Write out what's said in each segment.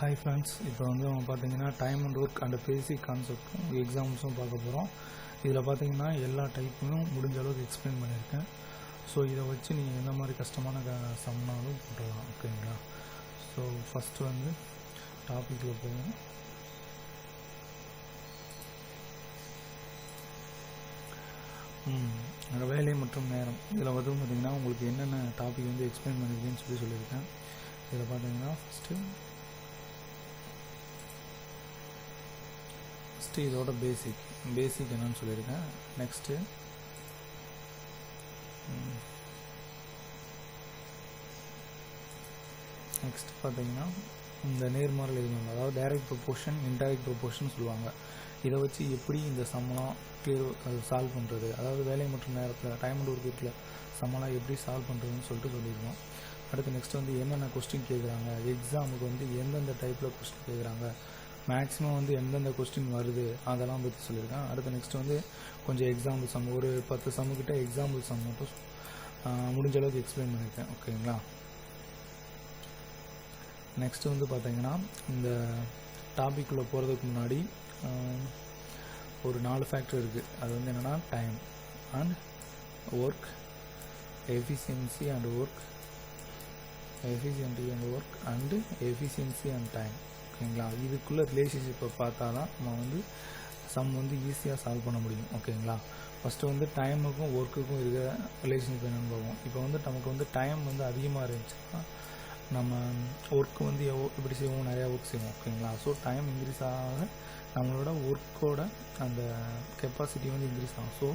Hi friends இப்போ வந்து நம்ம பார்த்தீங்கன்னா time and work and basic கான்செப்டும் எக்ஸாம்ஸும் பார்க்க போகிறோம் இதில் பார்த்தீங்கன்னா எல்லா டைப்பும் முடிஞ்ச அளவுக்கு எக்ஸ்பிளைன் பண்ணியிருக்கேன். ஸோ இதை வச்சு நீங்கள் எந்த மாதிரி கஷ்டமான க சம்னாலும் போட்டுடலாம் ஓகேங்களா ஸோ ஃபஸ்ட்டு வந்து டாப்பிக்கில் போவோம். ம், வேலை மற்றும் நேரம். இதில் வந்து பார்த்தீங்கன்னா உங்களுக்கு என்னென்ன டாபிக் வந்து எக்ஸ்பிளைன் பண்ணியிருக்கேன்னு சொல்லி சொல்லியிருக்கேன். இதில் பார்த்தீங்கன்னா ஃபஸ்ட்டு ஃபஸ்ட்டு இதோட பேசிக் பேசிக் என்னன்னு சொல்லியிருக்கேன். நெக்ஸ்ட்டு நெக்ஸ்ட் பார்த்தீங்கன்னா இந்த நேர்மாறல் எதுவும் அதாவது டைரக்ட் ப்ரொபோர்ஷன் இன்டைரக்ட் ப்ரொபோர்ஷன் சொல்லுவாங்க. இதை வச்சு எப்படி இந்த சம்மலாம் தீர்வு அது சால்வ் பண்ணுறது அதாவது வேலை மற்றும் நேரத்தில் டைம் அண்ட் ஒர்க் வீட்டில் சம்மலாம் எப்படி சால்வ் பண்ணுறதுன்னு சொல்லிட்டு சொல்லியிருக்கோம். அடுத்து நெக்ஸ்ட் வந்து என்னென்ன கொஸ்டின் கேட்குறாங்க? எக்ஸாமுக்கு வந்து எந்தெந்த டைப்பில் கொஸ்டின் கேட்குறாங்க? மேக்ஸிமம் வந்து எந்தெந்த கொஸ்டின் வருது அதெல்லாம் பற்றி சொல்லியிருக்கேன். அடுத்து நெக்ஸ்ட் வந்து கொஞ்சம் எக்ஸாம்பிள் சம் ஒரு பத்து சம்முக்கிட்ட எக்ஸாம்பிள் சம் மட்டும் முடிஞ்ச அளவுக்கு எக்ஸ்பிளைன் பண்ணியிருக்கேன். ஓகேங்களா? நெக்ஸ்ட் வந்து பார்த்தீங்கன்னா இந்த டாபிக்குள்ளே போகிறதுக்கு முன்னாடி ஒரு நாலு ஃபேக்டர் இருக்குது அது வந்து என்னென்னா time and work efficiency and work efficiency and work and efficiency and time ஓகேங்களா? இதுக்குள்ளே ரிலேஷன்ஷிப்பை பார்த்தா தான் நம்ம வந்து சம் வந்து ஈஸியாக சால்வ் பண்ண முடியும். ஓகேங்களா? ஃபஸ்ட்டு வந்து டைமுக்கும் ஒர்க்குக்கும் இருக்கிற ரிலேஷன்ஷிப் என்னென்னு பார்ப்போம். இப்போ வந்து நமக்கு வந்து டைம் வந்து அதிகமாக இருந்துச்சுன்னா நம்ம ஒர்க்கு வந்து எவ்வளோ எப்படி செய்வோம் நிறையா ஒர்க் செய்வோம். ஓகேங்களா? ஸோ டைம் இன்க்ரீஸ் ஆக நம்மளோட ஒர்க்கோட அந்த கெப்பாசிட்டி வந்து இன்க்ரீஸ் ஆகும். ஸோ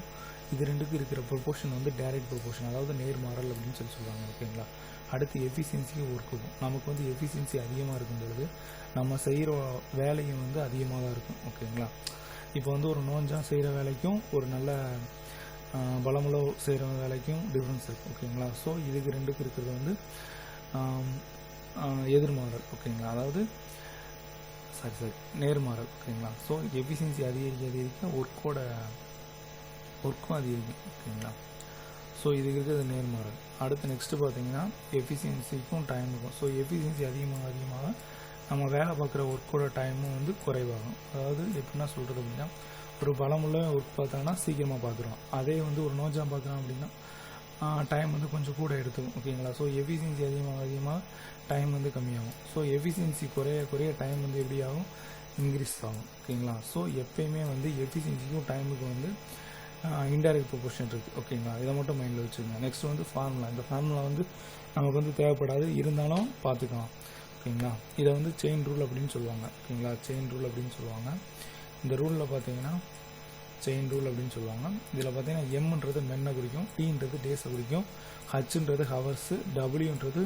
இது ரெண்டுக்கும் இருக்கிற ப்ரொபோர்ஷன் வந்து டைரக்ட் ப்ரொபோர்ஷன் அதாவது நேர்மாறல் அப்படின்னு சொல்லி சொல்லுவாங்க ஓகேங்களா? அடுத்து எஃபிஷியன்சியும் ஒர்க்குக்கும் நமக்கு வந்து எஃபிஷியன்சி அதிகமாக இருக்கும் பொழுது நம்ம செய்கிற வேலையும் வந்து அதிகமாக தான் இருக்கும் ஓகேங்களா இப்போ வந்து ஒரு நோஞ்சாக செய்கிற வேலைக்கும் ஒரு நல்ல ஆஹ், பலமுள்ள செய்கிற வேலைக்கும் டிஃப்ரென்ஸ் இருக்குது ஓகேங்களா ஸோ இதுக்கு ரெண்டுக்கும் இருக்கிறது வந்து எதிர்மாறல். ஓகேங்களா அதாவது சாரி சாரி நேர்மாறல். ஓகேங்களா ஸோ எஃபிஷியன்சி அதிகரிக்க அதிகரிக்க ஒர்க்கோட ஒர்க்கும் அதிகரிக்கும். ஓகேங்களா ஸோ இதுக்கு இருக்கிறது நேர்மாறல். அடுத்து நெக்ஸ்ட்டு பார்த்தீங்கன்னா எஃபிஷியன்சிக்கும் டைம் இருக்கும் ஸோ எஃபிஷியன்சி அதிகமாக அதிகமாக நம்ம வேலை பார்க்குற ஒர்க்கோட டைமும் வந்து குறைவாகும். அதாவது எப்படின்னா சொல்கிறது அப்படின்னா ஒரு பலமுள்ள ஒர்க் பார்த்தோன்னா சீக்கிரமாக பார்க்குறோம் அதே வந்து ஒரு நோஜாம் பார்க்குறோம் அப்படின்னா டைம் வந்து கொஞ்சம் கூட எடுத்துக்கும். ஓகேங்களா ஸோ எஃபிஷியன்சி அதிகமாக அதிகமாக டைம் வந்து கம்மியாகும். ஸோ எஃபிஷியன்சி குறைய குறைய டைம் வந்து எப்படி ஆகும்? இன்க்ரீஸ் ஆகும். ஓகேங்களா ஸோ எப்பயுமே வந்து எஃபிஷியன்சிக்கும் டைமுக்கும் வந்து இன்டைரக்ட் ப்ரொபோர்ஷன் இருக்குது ஓகேங்களா இதை மட்டும் மைண்டில் வச்சுக்கோங்க. நெக்ஸ்ட் வந்து ஃபார்முலா இந்த ஃபார்முலா வந்து நமக்கு வந்து தேவைப்படாது. இருந்தாலும் பார்த்துக்கலாம். ஓகேங்களா இதை வந்து செயின் ரூல் அப்படின்னு சொல்லுவாங்க. ஓகேங்களா செயின் ரூல் அப்படின்னு சொல்லுவாங்க. இந்த ரூலில் பார்த்தீங்கன்னா செயின் ரூல் அப்படின்னு சொல்லுவாங்க. இதில் பார்த்தீங்கன்னா எம்ன்றது மென்னை குறிக்கும். டீன்றது டேஸை குறிக்கும். ஹச்ன்றது ஹவர்ஸு டபிள்யூன்றது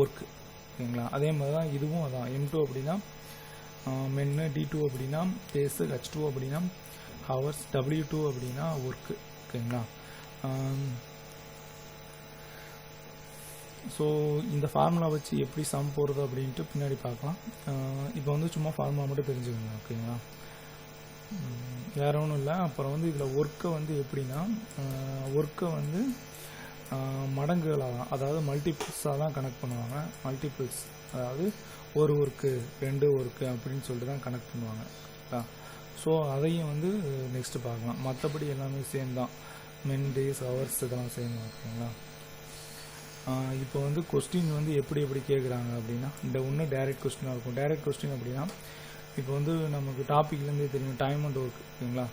ஒர்க்கு ஓகேங்களா அதே மாதிரி தான் இதுவும் அதான். எம் டூ அப்படின்னா மென்னு டி டூ அப்படின்னா டேஸு ஹச் டூ அப்படின்னா ஹவர்ஸ் டபிள்யூ டூ அப்படின்னா ஒர்க்கு ஓகேங்களா ஸோ இந்த ஃபார்முலா வச்சு எப்படி சம் போடுறது அப்படின்ட்டு பின்னாடி பார்க்கலாம். இப்போ வந்து சும்மா ஃபார்முலா மட்டும் தெரிஞ்சுக்கோங்க ஓகேங்களா வேற ஒன்றும் இல்லை. அப்புறம் வந்து இதில் ஒர்க்கை வந்து எப்படின்னா ஒர்க்கை வந்து மடங்குகளாக மடங்குகளாக அதாவது மல்டிபிள்ஸாக தான் கனெக்ட் பண்ணுவாங்க. மல்டிபிள்ஸ் அதாவது ஒரு ஒர்க்கு ரெண்டு ஒர்க்கு அப்படின்னு சொல்லிட்டு தான் கனெக்ட் பண்ணுவாங்க ஸோ அதையும் வந்து நெக்ஸ்ட்டு பார்க்கலாம். மற்றபடி எல்லாமே சேம் தான். மென் டேஸ் ஹவர்ஸ் இதெல்லாம் சேம் ஓகேங்களா? இப்போ வந்து கொஸ்டின் வந்து எப்படி எப்படி கேட்குறாங்க அப்படின்னா இந்த ஒன்று டைரக்ட் கொஸ்டினாக இருக்கும். டைரக்ட் கொஸ்டின் அப்படின்னா இப்போ வந்து நமக்கு டாப்பிக்லேருந்தே தெரியும். டைம் அண்ட் ஒர்க் ஓகேங்களா?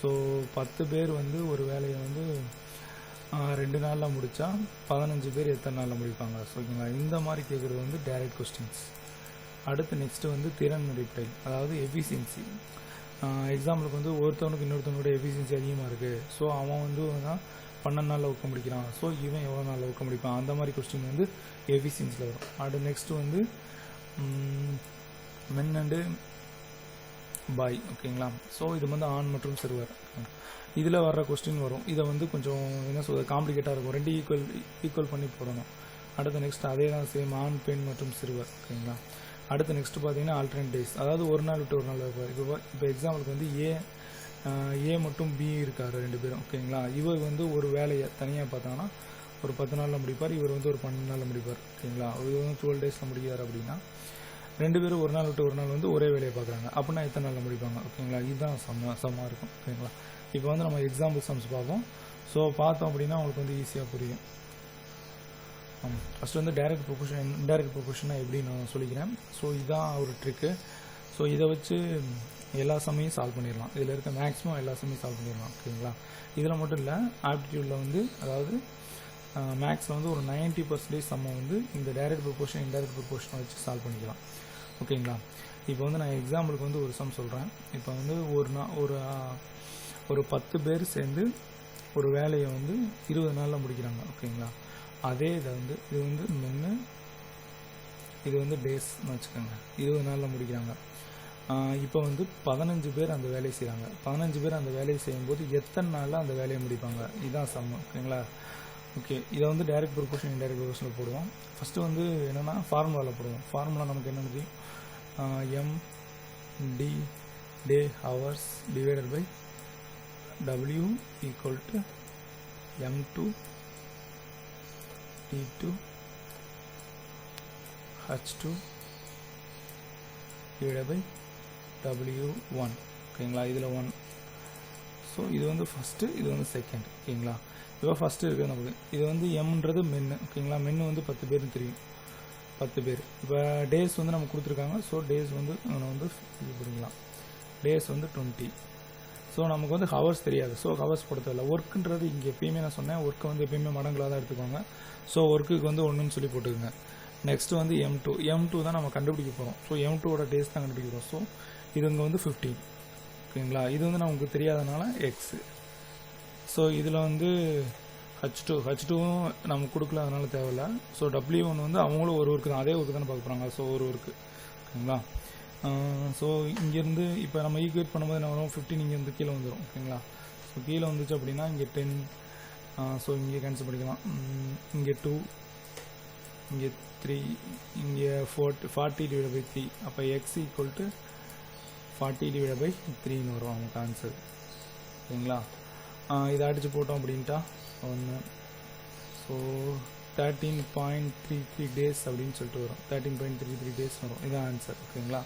ஸோ பத்து பேர் வந்து ஒரு வேலையை வந்து ரெண்டு நாளில் முடித்தா பதினஞ்சு பேர் எத்தனை நாளில் முடிப்பாங்க? ஸோ ஓகேங்களா? இந்த மாதிரி கேட்குறது வந்து டைரக்ட் கொஸ்டின்ஸ் அடுத்து நெக்ஸ்ட்டு வந்து திறன் அடிப்படை அதாவது எஃபிஷியன்சி எக்ஸாம்பிளுக்கு வந்து ஒருத்தவனுக்கு இன்னொருத்தவனோட எஃபிஷியன்சி அதிகமாக இருக்குது ஸோ அவன் வந்து தான் பன்னெண்டு நாளில் ஒர்க்க முடிக்கிறான். ஸோ இவன் எவ்வளோ நாளில் ஒர்க்க முடிப்பான்? அந்த மாதிரி கொஸ்டின் வந்து எஃபிஷியன்சியில் வரும். அடுத்து நெக்ஸ்ட்டு வந்து மென் அண்டு பாய் ஓகேங்களா? ஸோ இது வந்து ஆண் மற்றும் சிறுவர். இதில் வர்ற கொஸ்டின் வரும். இதை வந்து கொஞ்சம் என்ன சொல்கிறது காம்ப்ளிகேட்டாக இருக்கும். ரெண்டு ஈக்குவல் ஈக்குவல் பண்ணி போடணும். அடுத்து நெக்ஸ்ட் அதே தான் சேம் ஆண் பெண் மற்றும் சிறுவர். ஓகேங்களா? அடுத்து நெக்ஸ்ட் பார்த்தீங்கன்னா ஆல்டர்னேட் டேஸ் அதாவது ஒரு நாள் விட்டு ஒரு நாள் இருப்பார் இப்போ இப்போ எக்ஸாம்பிளுக்கு வந்து ஏ ஏ மட்டும் பி இருக்கார் ரெண்டு பேரும். ஓகேங்களா இவர் வந்து ஒரு வேலையை தனியாக பார்த்தாங்கன்னா ஒரு பத்து நாளில் முடிப்பார் இவர் வந்து ஒரு பன்னெண்டு நாளில் முடிப்பார். ஓகேங்களா இவர் வந்து டுவெல் டேஸில் முடிக்கிறார் அப்படின்னா ரெண்டு பேரும் ஒரு நாள் விட்டு ஒரு நாள் வந்து ஒரே வேலையை பார்க்குறாங்க. அப்படின்னா எத்தனை நாளில் முடிப்பாங்க? ஓகேங்களா இதுதான் செம்ம சமமாக இருக்கும் ஓகேங்களா இப்போ வந்து நம்ம எக்ஸாம்பிள் சம்ஸ் பார்ப்போம். ஸோ பார்த்தோம் அப்படின்னா அவங்களுக்கு வந்து ஈஸியாக புரியும். ஃபஸ்ட்டு வந்து டைரக்ட் ப்ரொபோஷன் இன்டைரக்ட் ப்ரொபோஷனாக எப்படி நான் சொல்லிக்கிறேன். ஸோ இதுதான் ஒரு ட்ரிக்கு ஸோ இதை வச்சு எல்லா சமையும் சால்வ் பண்ணிடலாம். இதில் இருக்க மேக்ஸிமம் எல்லா சமையும் சால்வ் பண்ணிடலாம். ஓகேங்களா? இதில் மட்டும் இல்லை ஆப்டிடியூடில் வந்து அதாவது மேக்ஸில் வந்து ஒரு 90% பர்சன்டேஜ் சம்மை வந்து இந்த டைரக்ட் ப்ரொபோஷன் இன்டைரக்ட் ப்ரொபோஷனை வச்சு சால்வ் பண்ணிக்கலாம். ஓகேங்களா? இப்போ வந்து நான் எக்ஸாம்பிளுக்கு வந்து ஒரு சம் சொல்கிறேன் இப்போ வந்து ஒரு நா ஒரு ஒரு பத்து பேர் சேர்ந்து ஒரு வேலையை வந்து இருபது நாளில் முடிக்கிறாங்க. ஓகேங்களா? அதே இதை வந்து இது வந்து மென்னு இது வந்து டேஸ்னு வச்சுக்கோங்க. இருபது நாளில் முடிக்கிறாங்க. இப்போ வந்து பதினஞ்சு பேர் அந்த வேலையை செய்கிறாங்க பதினஞ்சு பேர் அந்த வேலையை செய்யும்போது எத்தனை நாளில் அந்த வேலையை முடிப்பாங்க? இதுதான் சம் ஓகேங்களா ஓகே இதை வந்து டைரக்ட் ப்ரொபோஷன் இன்டைரக்ட் ப்ரொபோஷனில் போடுவோம். ஃபஸ்ட்டு வந்து என்னென்னா ஃபார்முலாவில் போடுவோம். ஃபார்முலா நமக்கு என்ன தெரியும்? M D day hours divided by W equal to M two D two H two divide by W one ஓகேங்களா இதில் ஒன் ஸோ இது வந்து ஃபஸ்ட்டு இது வந்து செகண்ட் ஓகேங்களா? இப்போ ஃபஸ்ட்டு இருக்குது நமக்கு. இது வந்து எம்ன்றது மென்னு ஓகேங்களா? மென்னு வந்து பத்து பேர்னு தெரியும். பத்து பேர். இப்போ டேஸ் வந்து நம்ம கொடுத்துருக்காங்க. ஸோ டேஸ் வந்து நம்ம வந்து இது பண்ணிக்கலாம். டேஸ் வந்து டுவெண்ட்டி ஸோ நமக்கு வந்து ஹவர்ஸ் தெரியாது. ஸோ ஹவர்ஸ் போட ஒர்க்குன்றது இங்கே எப்பயுமே நான் சொன்னேன். ஒர்க்கை வந்து எப்பயுமே மடங்களாக தான் எடுத்துக்கோங்க ஸோ ஒர்க்குக்கு வந்து ஒன்றுன்னு சொல்லி போட்டுக்கோங்க. நெக்ஸ்ட் வந்து எம் டூ எம் டூ தான் நம்ம கண்டுபிடிக்க போகிறோம் ஸோ எம் டூவோட டேஸ் தான் கண்டுபிடிக்க போகிறோம் ஸோ இது இங்கே வந்து ஃபிஃப்டீன் ஓகேங்களா? இது வந்து நமக்கு தெரியாதனால எக்ஸு ஸோ இதில் வந்து ஹச் டூ ஹச் டூவும் நம்ம கொடுக்கல. அதனால தேவையில்ல. ஸோ டபிள்யூ ஒன் வந்து அவங்களும் ஒரு ஒர்க்கு தான். அதே ஒர்க்கு தானே பார்க்க போகிறாங்க ஸோ ஒரு ஒர்க்கு ஓகேங்களா? ஸோ இங்கேருந்து இப்போ நம்ம ஈக்குவேட் பண்ணும்போது என்ன வரும்? ஃபிஃப்டின் இங்கேருந்து கீழே வந்துடும் ஓகேங்களா? ஸோ கீழே வந்துச்சு அப்படின்னா இங்கே டென் ஸோ இங்கே கேன்சல் பண்ணிக்கலாம். இங்கே டூ இங்கே த்ரீ இங்கே forty forty divide by three அப்போ X equal to forty divide by த்ரீன்னு வரும் நமக்கு ஆன்சர் ஓகேங்களா? இதை அடித்து போட்டோம் அப்படின்ட்டா ஒன்று so thirteen point three three days அப்படின்னு சொல்லிட்டு வரும். Thirteen point three three days வரும். இதான் ஆன்சர் ஓகேங்களா?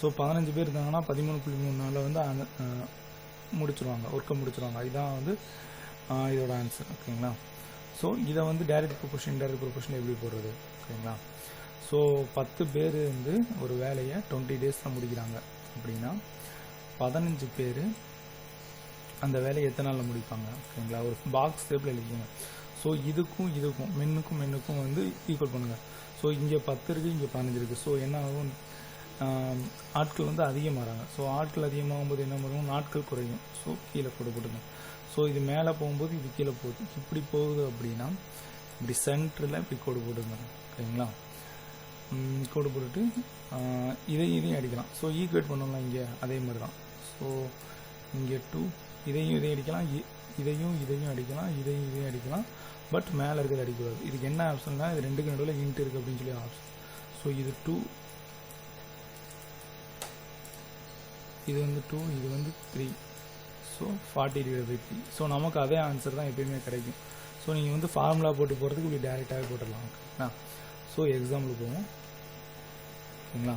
ஸோ பதினஞ்சு பேர் இருந்தாங்கன்னா பதிமூணு புள்ளி மூணு நாளில் வந்து முடிச்சிருவாங்க. ஒர்க்கை முடிச்சிருவாங்க. இதான் வந்து இதோட ஆன்சர் ஓகேங்களா? ஸோ இதை வந்து டைரக்ட் ப்ரொபோஷன் இன்டைரக்ட் ப்ரொபோஷன் எப்படி போடுறது? ஓகேங்களா? ஸோ பத்து பேர் வந்து ஒரு வேலையை டுவெண்ட்டி டேஸில் முடிக்கிறாங்க. அப்படின்னா பதினஞ்சு பேர் அந்த வேலையை எத்தனை நாளில் முடிப்பாங்க? ஓகேங்களா? ஒரு பாக்ஸ் ஷேப்பில் எழுதிக்கோங்க. ஸோ இதுக்கும் இதுக்கும் மென்னுக்கும் மென்னுக்கும் வந்து ஈக்குவல் பண்ணுங்கள் ஸோ இங்கே பத்து இருக்குது இங்கே பதினஞ்சு இருக்குது ஸோ என்ன ஆகும்? ஆட்கள் வந்து அதிகமாகறாங்க ஸோ ஆட்கள் அதிகமாகும் போது என்ன பண்ணுவோம் நாட்கள் குறையும். ஸோ கீழே போட்டு போட்டுங்க. ஸோ இது மேலே போகும்போது இது கீழே போகுது. இப்படி போகுது அப்படின்னா இப்படி சென்டரில் இப்படி கோடு போட்டுருந்தாங்க ஓகேங்களா கோடு போட்டுட்டு இதையும் இதையும் அடிக்கலாம். ஸோ ஈக்குவேட் பண்ணலாம் இங்கே அதே மாதிரி தான். ஸோ இங்கே டூ இதையும் இதையும் அடிக்கலாம். இ- இதையும் இதையும் அடிக்கலாம் இதையும் இதையும் அடிக்கலாம். பட் மேலே இருக்கிறது அடிக்கக்கூடாது. இதுக்கு என்ன ஆப்ஷன்னா இது ரெண்டுக்கு நடுவில் இன்ட் இருக்குது அப்படின்னு சொல்லி ஆப்ஷன் ஸோ இது டூ இது வந்து டூ இது வந்து three so forty divide by three so நமக்கு அதே ஆன்சர் தான் எப்பயுமே கிடைக்கும். ஸோ நீங்கள் வந்து ஃபார்முலா போட்டு போகிறதுக்கு இப்படி டேரெக்டாகவே போட்டுடலாம். ஓகேங்களா ஸோ எக்ஸாம்பிள் போவோம். ஓகேங்களா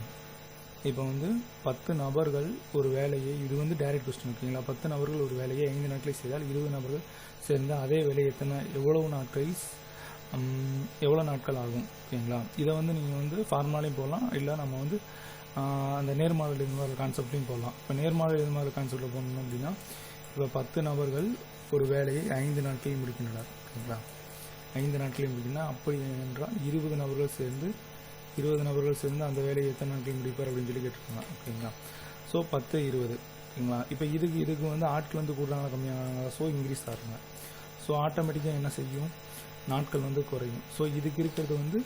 இப்போ வந்து பத்து நபர்கள் ஒரு வேலையை இது வந்து டைரக்ட் கொஸ்டின் ஓகேங்களா? பத்து நபர்கள் ஒரு வேலையை ஐந்து நாட்களை செய்தால் இருபது நபர்கள் சேர்ந்து அதே வேலை எத்தனை? எவ்வளவு நாட்கள் எவ்வளோ நாட்கள் ஆகும்? ஓகேங்களா? இதை வந்து நீங்கள் வந்து ஃபார்மாலையும் போகலாம் இல்லை நம்ம வந்து அந்த நேர்மாடல் இது மாதிரி கான்செப்ட்லையும் போகலாம் இப்போ நேர்மாடல் இது மாதிரி கான்செப்டில் போகணும் அப்படின்னா இப்போ பத்து நபர்கள் ஒரு வேலையை ஐந்து நாட்களில் முடிக்கின்றனர். ஓகேங்களா? ஐந்து நாட்களில் முடிக்கணும் அப்படி என்றால் இருபது நபர்கள் சேர்ந்து இருபது நபர்கள் சேர்ந்து அந்த வேலையை எத்தனை நாட்கள் முடிப்பார் அப்படின்னு சொல்லி கேட்டிருக்காங்க ஓகேங்களா? ஸோ பத்து இருபது ஓகேங்களா? இப்போ இதுக்கு இதுக்கு வந்து ஆட்கள் வந்து கூடுறாங்களா கம்மியாகிறாங்களா ஸோ இன்க்ரீஸ் ஆகுங்க. ஸோ ஆட்டோமேட்டிக்காக என்ன செய்யும்? நாட்கள் வந்து குறையும். ஸோ இதுக்கு இருக்கிறது வந்து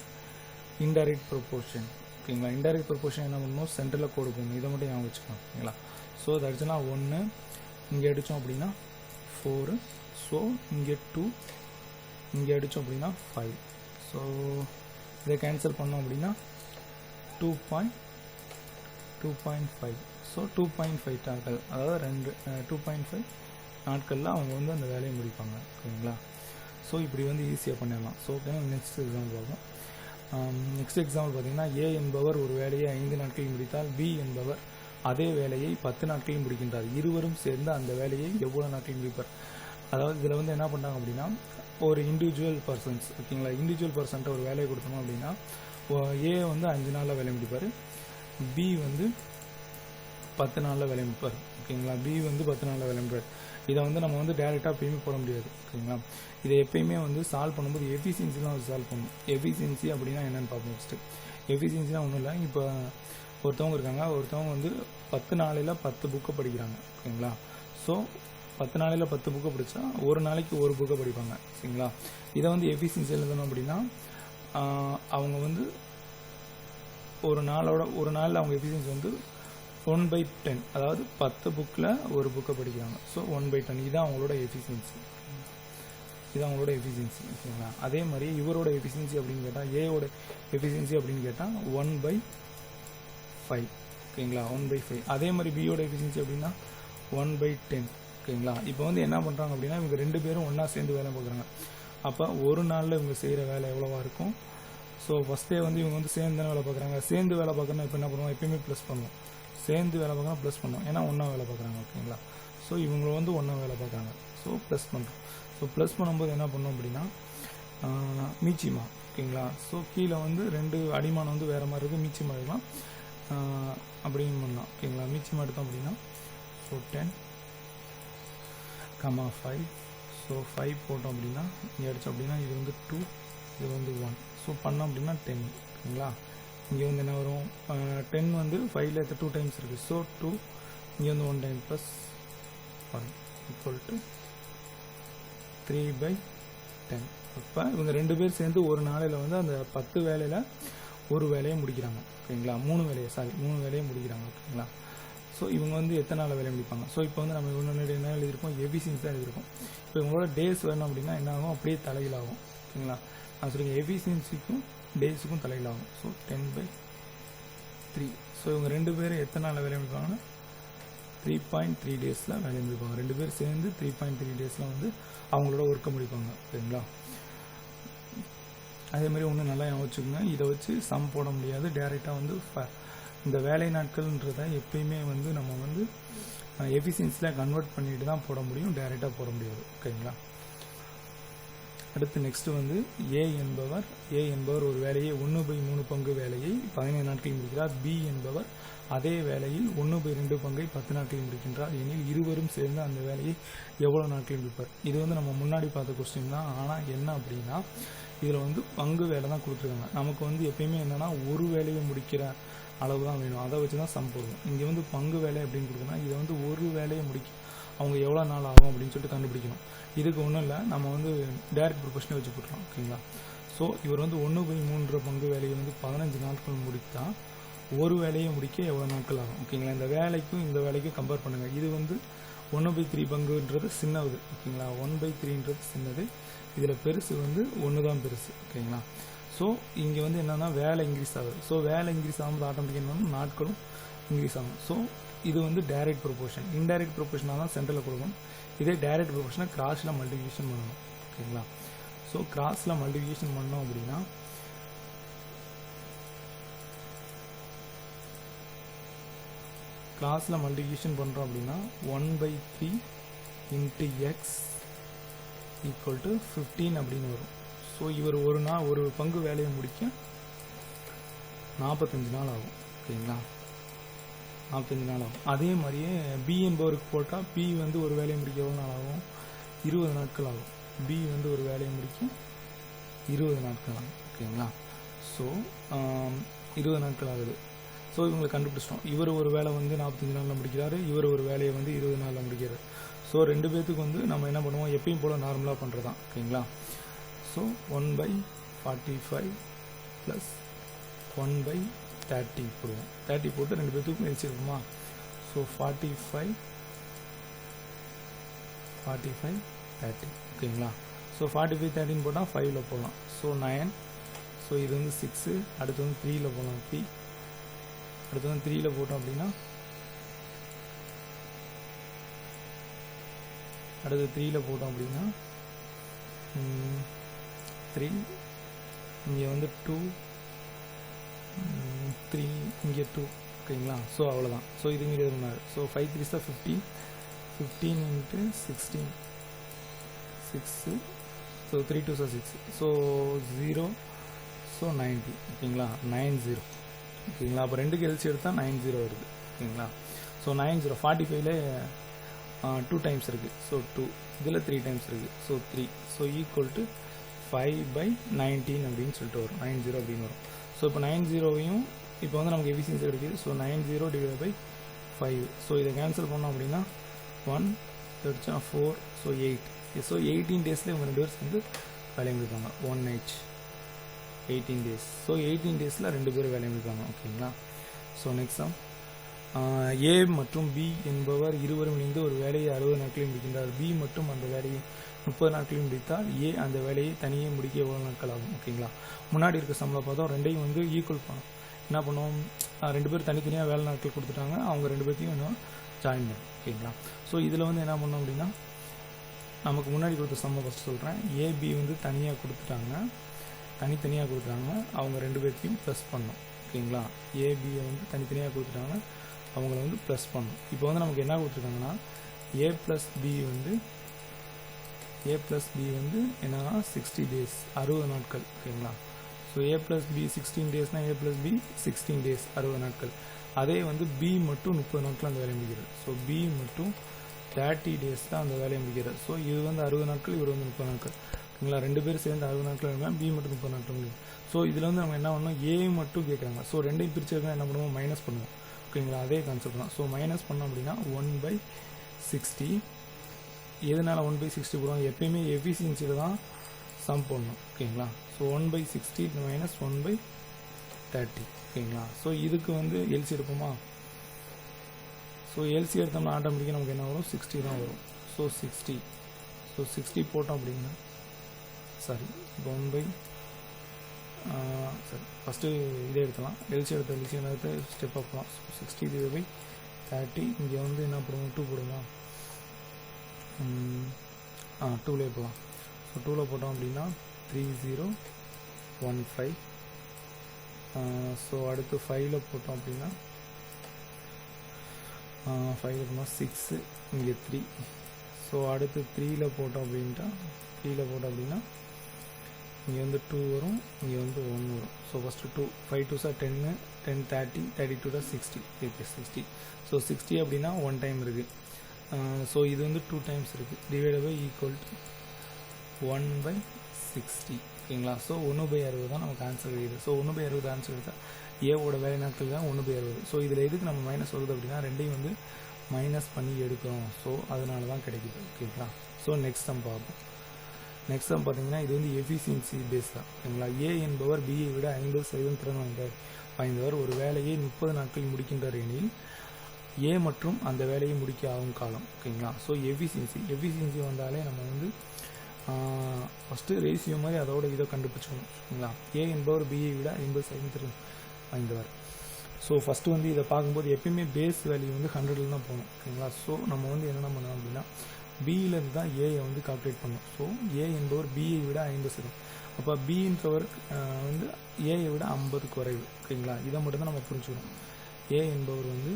இன்டைரக்ட் ப்ரொப்போர்ஷன் ஓகேங்களா? இன்டைரக்ட் ப்ரொப்போர்ஷன் என்ன பண்ணணும் சென்டரில் கோடு இதை மட்டும் ஞாபகம் வச்சுக்கலாம் ஓகேங்களா? ஸோ அது ஒன்று இங்கே அடித்தோம் அப்படின்னா ஃபோரு ஸோ இங்கே டூ இங்கே அடித்தோம் அப்படின்னா ஃபைவ் ஸோ இதை கேன்சல் பண்ணோம் அப்படின்னா two point two point five so two point five நாட்கள் அதாவது ரெண்டு டூ பாயிண்ட் ஃபைவ் நாட்களில் அவங்க வந்து அந்த வேலையை முடிப்பாங்க ஓகேங்களா ஸோ இப்படி வந்து ஈஸியாக பண்ணிடலாம். ஸோ ஓகே நெக்ஸ்ட் எக்ஸாம்பிள் பார்ப்போம். நெக்ஸ்ட் எக்ஸாம்பிள் பார்த்தீங்கன்னா ஏ என்பவர் ஒரு வேலையை ஐந்து நாட்களில் முடித்தால் பி என்பவர் அதே வேலையை பத்து நாட்களில் முடிக்கின்றார். இருவரும் சேர்ந்து அந்த வேலையை எவ்வளோ நாட்களில் முடிப்பார்? அதாவது இதில் வந்து என்ன பண்ணுறாங்க அப்படின்னா ஒரு இண்டிவிஜுவல் பர்சன்ஸ் ஓகேங்களா? இண்டிவிஜுவல் பர்சன்ட்ட ஒரு வேலையை கொடுத்தோம் அப்படின்னா ஏ வந்து அஞ்சு நாளில் வேலை முடிப்பார். பி வந்து பத்து நாளில் வேலை முடிப்பார் ஓகேங்களா? பி வந்து பத்து நாளில் வேலை முடிப்பார். இதை வந்து நம்ம வந்து டேரெக்டாக எப்பயுமே போட முடியாது ஓகேங்களா? இதை எப்பயுமே வந்து சால்வ் பண்ணும்போது எஃபிஷியன்சி தான் வந்து சால்வ் பண்ணணும் எஃபிஷியன்சி அப்படின்னா என்னென்னு பார்ப்போம் ஃபஸ்ட்டு எஃபிஷியன்சினா ஒன்றும் இல்லை. இப்போ ஒருத்தவங்க இருக்காங்க ஒருத்தவங்க வந்து பத்து நாளையில் பத்து புக்கை படிக்கிறாங்க ஓகேங்களா? ஸோ பத்து நாளையில் பத்து புக்கை படித்தா ஒரு நாளைக்கு ஒரு புக்கை படிப்பாங்க சரிங்களா? இதை வந்து எஃபிஷியன்சி எழுதணும் அப்படின்னா அவங்க வந்து ஒரு நாளோட ஒரு நாளில் அவங்க எஃபிஷியன்சி வந்து ஒன் பை டென் அதாவது பத்து புக்கில் ஒரு புக்கை படிக்கிறாங்க. ஸோ ஒன் பை டென் இதுதான் அவங்களோட எஃபிஷியன்சி இது அவங்களோட எஃபிஷியன்சி ஓகேங்களா அதே மாதிரி இவரோட எஃபிஷியன்சி அப்படின்னு கேட்டால் ஏவோட எஃபிஷியன்சி அப்படின்னு கேட்டால் ஒன் பை ஃபைவ் ஓகேங்களா ஒன் பை ஃபைவ் அதே மாதிரி பியோட எஃபிஷியன்சி அப்படின்னா ஒன் பை டென் ஓகேங்களா? இப்போ வந்து என்ன பண்ணுறாங்க அப்படின்னா இவங்க ரெண்டு பேரும் ஒன்றா சேர்ந்து வேலை பார்க்குறாங்க. அப்போ ஒரு நாளில் இவங்க செய்கிற வேலை எவ்வளோவா இருக்கும்? ஸோ ஃபஸ்ட்டே வந்து இவங்க வந்து சேர்ந்து தானே வேலை பார்க்குறாங்க. சேர்ந்து வேலை பார்க்கணும் இப்போ என்ன பண்ணுவோம்? எப்பயுமே ப்ளஸ் பண்ணுவோம். சேர்ந்து வேலை பார்க்கணும் ப்ளஸ் பண்ணுவோம். ஏன்னா ஒன்றா வேலை பார்க்குறாங்க ஓகேங்களா? ஸோ இவங்க வந்து ஒன்றா வேலை பார்க்குறாங்க. ஸோ ப்ளஸ் பண்ணுறோம் ஸோ ப்ளஸ் பண்ணும்போது என்ன பண்ணோம் அப்படின்னா மீச்சிமா ஓகேங்களா? ஸோ கீழே வந்து ரெண்டு அடிமானம் வந்து வேறு மாதிரி இருக்குது மீச்சிமா எடுக்கலாம். தான் அப்படின்னு பண்ணலாம் ஓகேங்களா? மீச்சிமா எடுத்தோம் அப்படின்னா so ten comma five so five போட்டோம் அப்படின்னா இங்கே அடித்தோம் அப்படின்னா இது வந்து டூ இது வந்து ஒன் ஸோ பண்ணோம் அப்படின்னா டென் ஓகேங்களா இங்கே வந்து என்ன வரும்? டென் வந்து ஃபைவ்ல டூ டைம்ஸ் இருக்குது ஸோ டூ இங்கே வந்து one time plus one equal to three by ten இப்போ இவங்க ரெண்டு பேர் சேர்ந்து ஒரு நாளையில் வந்து அந்த பத்து வேலையில் ஒரு வேலையை முடிக்கிறாங்க. ஓகேங்களா மூணு வேலையை சாரி மூணு வேலையை முடிக்கிறாங்க. ஓகேங்களா? ஸோ இவங்க வந்து எத்தனை நாள் வேலையை முடிப்பாங்க? ஸோ இப்போ வந்து நம்ம இவங்க என்ன எழுதியிருக்கோம்? எஃபிஷியன்சி தான் e, எழுதியிருக்கோம். இப்போ இவங்களோட டேஸ் வேணும் அப்படின்னா என்ன ஆகும்? அப்படியே தலையிலாகும் ஓகேங்களா நான் சொல்லுங்கள் எஃபிஷியன்சிக்கும் e, டேஸுக்கும் தலையிலாகும் so ten by three so இவங்க ரெண்டு பேரும் எத்தனை நாள் வேலையை முடிப்பாங்கன்னா? த்ரீ பாயிண்ட் த்ரீ டேஸில் வேலை முடிப்பாங்க. ரெண்டு பேர் சேர்ந்து த்ரீ பாயிண்ட் த்ரீ டேஸில் வந்து அவங்களோட ஒர்க்கை முடிப்பாங்க. ஓகேங்களா அதே மாதிரி ஒன்று நல்லா ஞாபகம் வச்சுக்கோங்க. இதை வச்சு சம் போட முடியாது. டேரெக்டாக வந்து ஃப- இந்த வேலை நாட்கள்ன்றத எப்பயுமே வந்து நம்ம வந்து எஃபிஷியன்சியில் கன்வெர்ட் பண்ணிட்டு தான் போட முடியும் டேரெக்டாக போட முடியாது. ஓகேங்களா? அடுத்து நெக்ஸ்ட் வந்து ஏ என்பவர் ஏ என்பவர் ஒரு வேலையை ஒன்று பை மூணு பங்கு வேலையை பதினைந்து நாட்களில் முடிக்கிறார். பி என்பவர் அதே வேலையில் ஒன்று பை ரெண்டு பங்கை பத்து நாட்களில் முடிக்கின்றார். எனில் இருவரும் சேர்ந்து அந்த வேலையை எவ்வளோ நாட்களில் முடிப்பார்? இது வந்து நம்ம முன்னாடி பார்த்த கொஸ்டின் தான். ஆனால் என்ன அப்படின்னா இதில் வந்து பங்கு வேலை தான் கொடுத்துருக்காங்க. நமக்கு வந்து எப்பயுமே என்னன்னா ஒரு வேலையை முடிக்கிற அளவு தான் வேணும். அதை வச்சு தான் சம் போடுவோம் இங்கே வந்து பங்கு வேலை அப்படின்னு கொடுத்தோம்னா இதை வந்து ஒரு வேலையை முடிக்க அவங்க எவ்வளோ நாள் ஆகும் அப்படின்னு சொல்லிட்டு கண்டுபிடிக்கணும். இதுக்கு ஒன்றும் இல்லை. நம்ம வந்து டேரக்ட் ப்ரொஃபஷனை வச்சு போட்டுறோம் ஓகேங்களா? ஸோ இவர் வந்து ஒன்று பை மூன்று பங்கு வேலையை வந்து பதினஞ்சு நாட்கள் முடித்தா ஒரு வேலையை முடிக்க எவ்வளோ நாட்கள் ஆகும்? ஓகேங்களா? இந்த வேலைக்கும் இந்த வேலைக்கும் கம்பேர் பண்ணுங்கள் இது வந்து ஒன்று பை த்ரீ பங்குன்றது சின்னது. ஓகேங்களா? ஒன் பை த்ரீன்றது சின்னது. இதில் பெருசு வந்து ஒன்று தான் பெருசு. ஓகேங்களா? ஸோ இங்கே வந்து என்னென்னா வேலை இன்க்ரீஸ் ஆகுது ஸோ வேலை இன்க்ரீஸ் ஆகும்போது ஆட்டோமேட்டிக்காக என்ன நாட்களும் இன்க்ரீஸ் ஆகும் ஸோ இது வந்து டைரக்ட் ப்ரொபோர்ஷன் இன்டைரக்ட் ப்ரொபோர்ஷனாக தான் சென்டரில் கொடுக்கணும். இதே டைரக்ட் ப்ரொபோர்ஷனை கிராஸில் மல்டிபிகேஷன் பண்ணணும். ஓகேங்களா? ஸோ கிராஸில் மல்டிபிகேஷன் பண்ணோம் அப்படின்னா கிளாஸில் மல்டிபிகேஷன் பண்ணுறோம் அப்படின்னா one by three into X equal to fifteen அப்படின்னு வரும். ஸோ இவர் ஒரு நாள் ஒரு பங்கு வேலையை முடிக்க நாற்பத்தஞ்சு நாள் ஆகும் ஓகேங்களா நாற்பத்தஞ்சு நாள் ஆகும். அதே மாதிரியே பி என்பவருக்கு போட்டால் பி வந்து ஒரு வேலையை முடிக்க எவ்வளோ நாள் ஆகும்? இருபது நாட்கள் ஆகும். பி வந்து ஒரு வேலையை முடிக்க இருபது நாட்கள் ஆகும் ஓகேங்களா ஸோ இருபது நாட்கள் ஆகுது. ஸோ இவங்களை கண்டுபிடிச்சிட்டோம். இவர் ஒரு வேலை வந்து நாற்பத்தஞ்சு நாளில் முடிக்கிறாரு இவர் ஒரு வேலையை வந்து இருபது நாளில் முடிக்கிறார். ஸோ ரெண்டு பேர்த்துக்கு வந்து நம்ம என்ன பண்ணுவோம்? எப்பயும் போல் நார்மலாக பண்ணுறது தான் ஓகேங்களா so one by forty five plus one by thirty போடுவோம். தேர்ட்டி போட்டு ரெண்டு பேர்த்துக்கும் எரிச்சிருக்குமா so forty five forty five thirty ஓகேங்களா? ஸோ ஃபார்ட்டி ஃபைவ் தேர்ட்டின்னு போட்டால் ஃபைவ்ல போடலாம். ஸோ நயன் ஸோ இது வந்து சிக்ஸு அடுத்து வந்து த்ரீயில் போடலாம். த்ரீ அடுத்து வந்து த்ரீயில் போட்டோம் அப்படின்னா அடுத்து த்ரீயில் போட்டோம் அப்படின்னா த்ரீ இங்கே வந்து டூ த்ரீ இங்கே டூ ஓகேங்களா? ஸோ அவ்வளோதான் ஸோ இது இங்கே இருந்தார் so five three sir fifteen fifteen into sixteen six so three two sir six so zero so ninety ஓகேங்களா? நைன் ஜீரோ ஓகேங்களா? அப்போ ரெண்டுக்கு எல்சி எடுத்தால் நைன் ஜீரோ வருது. ஓகேங்களா? ஸோ நைன் ஜீரோ ஃபார்ட்டி ஃபைவ்ல டூ டைம்ஸ் இருக்குது ஸோ டூ இதில் த்ரீ டைம்ஸ் இருக்குது so three so equal to five by nineteen அப்படின்னு சொல்லிட்டு வரும். நைன் ஜீரோ அப்படின்னு வரும். ஸோ இப்போ நைன் ஜீரோவையும் இப்போ வந்து நமக்கு எஃபிஷியன்சி கிடைக்குது. So nine zero divide by five so இதை கேன்சல் பண்ணோம் அப்படின்னா one தேர்ட்ஸா four so eight so eighteen டேஸில் இவங்க ரெண்டு பேர் சேர்ந்து வேலையை முடிப்பாங்க. One night eighteen days so eighteen டேஸில் ரெண்டு பேரும் வேலையை முடிப்பாங்க. ஓகேங்களா ஸோ நெக்ஸ்ட் சம் ஏ மற்றும் பி என்பவர் இருவரும் இணைந்து ஒரு வேலையை அறுபது நாட்களில் முடிக்கின்றார். பி மட்டும் அந்த வேலையை முப்பது நாட்களில் முடித்தால் ஏ அந்த வேலையை தனியே முடிக்க எவ்வளோ நாட்கள் ஆகும் ஓகேங்களா? முன்னாடி இருக்க சம்பளம் பார்த்தோம் ரெண்டையும் வந்து ஈக்குவல் பண்ணும். என்ன பண்ணுவோம் ரெண்டு பேர் தனித்தனியாக வேலை நாட்கள் கொடுத்துட்டாங்க அவங்க ரெண்டு பேர்த்தையும் இன்னும் ஜாயின் பண்ணும் ஓகேங்களா? ஸோ இதில் வந்து என்ன பண்ணோம் அப்படின்னா நமக்கு முன்னாடி கொடுத்த சம்பளம் ஃபஸ்ட் சொல்கிறேன் ஏபி வந்து தனியாக கொடுத்துட்டாங்க தனித்தனியாக கொடுத்துட்டாங்க அவங்க ரெண்டு பேர்த்தையும் ப்ளஸ் பண்ணோம் ஓகேங்களா? ஏபியை வந்து தனித்தனியாக கொடுத்துட்டாங்க அவங்கள வந்து ப்ளஸ் பண்ணணும் இப்போ வந்து நமக்கு என்ன கொடுத்துருக்காங்கன்னா ஏ ப்ளஸ் பி வந்து ஏ ப்ளஸ் பி வந்து என்னன்னா சிக்ஸ்டி டேஸ் அறுபது நாட்கள் ஓகேங்களா so A plus B sixteen டேஸ்னால் A plus B sixteen days அறுபது நாட்கள். அதே வந்து பி மட்டும் முப்பது நாட்கள் அந்த வேலையை முடிக்கிறது. ஸோ பி மட்டும் தேர்ட்டி டேஸ் தான் அந்த வேலையை முடிக்கிறது. ஸோ இது வந்து அறுபது நாட்கள் இவர் வந்து முப்பது நாட்கள். ஓகேங்களா ரெண்டு பேரும் சேர்ந்து அறுபது நாட்கள் இருந்தால் பி மட்டும் முப்பது நாட்கள் முடியும். ஸோ இதில் வந்து நம்ம என்ன பண்ணோம்? ஏ மட்டும் கேட்குறாங்க ஸோ ரெண்டையும் பிரிச்சிருக்கா என்ன பண்ணுவோம்? மைனஸ் பண்ணுவோம். ஓகேங்களா அதே கான்செப்ட் தான். ஸோ மைனஸ் பண்ணோம் அப்படின்னா ஒன் பை சிக்ஸ்டி எதனால் ஒன் பை சிக்ஸ்டி போடுவோம் எப்பயுமே எஃபிஷியன்சியில் தான் சம் போடணும். ஓகேங்களா? So one by sixty minus one by thirty ஓகேங்களா? ஸோ இதுக்கு வந்து எல்சி எடுப்போமா? ஸோ எல்சி எடுத்தோம்னா ஆட்டோமேட்டிக்காக நமக்கு என்ன வரும்? சிக்ஸ்டி தான் வரும். ஸோ சிக்ஸ்டி ஸோ சிக்ஸ்டி போட்டோம் அப்படின்னா சாரி இப்போ ஒன் பை சரி ஃபஸ்ட்டு இதே எடுத்துலாம் எல்சி எடுத்த எல்சி எடுத்து ஸ்டெப் அப் போகலாம் ஸோ சிக்ஸ்டி இது பை தேர்ட்டி இங்கே வந்து என்ன போடுவோம்? டூ போடுவோம்? ஆ டூலே போகலாம் ஸோ டூவில் போட்டோம் அப்படின்னா three zero one five so அடுத்து ஃபைவ்ல போட்டோம் அப்படின்னா ஃபைவ்ல போனால் சிக்ஸு இங்கே த்ரீ ஸோ அடுத்து த்ரீயில் போட்டோம் அப்படின்ட்டா த்ரீயில் போட்டோம் அப்படின்னா இங்கே வந்து டூ வரும் இங்கே வந்து ஒன் வரும். So first two five two sir ten ten thirty thirty two தான் sixty okay sixty so sixty அப்படின்னா ஒன் டைம் இருக்குது ஸோ இது வந்து டூ டைம்ஸ் இருக்குது divide by equal to one by sixty ஓகேங்களா? ஸோ ஒன்று பை அறுபது தான் நமக்கு ஆன்சர் கிடைக்குது ஸோ ஒன்று பை அறுபது ஆன்சர் எடுத்தால் ஏவோட வேலை நாட்கள் தான்? ஒன்று பை அறுபது. ஸோ இதில் எதுக்கு நம்ம மைனஸ் வருது அப்படின்னா ரெண்டையும் வந்து மைனஸ் பண்ணி எடுக்கிறோம். ஸோ அதனால தான் கிடைக்குது. ஓகேங்களா ஸோ நெக்ஸ்ட் நம்ம பார்ப்போம். நெக்ஸ்ட் சம் பார்த்தீங்கன்னா இது வந்து எஃபிஷியன்சி பேஸ் தான். ஓகேங்களா? ஏ என்பவர் பியை விட ஐம்பது சதவீதம் திறன் வாய்ந்தார் வாய்ந்தவர் ஒரு வேலையை முப்பது நாட்களில் முடிக்கின்றார் எனில் ஏ மற்றும் அந்த வேலையை முடிக்க ஆகும் காலம் ஓகேங்களா? ஸோ எஃபிசியன்சி எஃபிசியன்சி வந்தாலே நம்ம வந்து ஃபஸ்ட்டு ரேசியோ மாதிரி அதோட இதை கண்டுபிடிச்சிக்கணும் ஓகேங்களா? ஏ என்பவர் பிஐ விட ஐம்பது சதவீதம் வாய்ந்தவர். ஸோ ஃபஸ்ட்டு வந்து இதை பார்க்கும்போது எப்பயுமே பேஸ் வேல்யூ வந்து ஹண்ட்ரடில் தான் போகணும் ஓகேங்களா? ஸோ நம்ம வந்து என்னென்ன பண்ணலாம் அப்படின்னா பியிலேருந்து தான் ஏயை வந்து கால்குலேட் பண்ணணும் ஸோ ஏ என்பவர் பிஐ விட ஐம்பது சதவீதம். அப்போ பின்றவர் வந்து ஏயை விட ஐம்பது குறைவு ஓகேங்களா? இதை மட்டும்தான் நம்ம புரிஞ்சுக்கணும். ஏ என்பவர் வந்து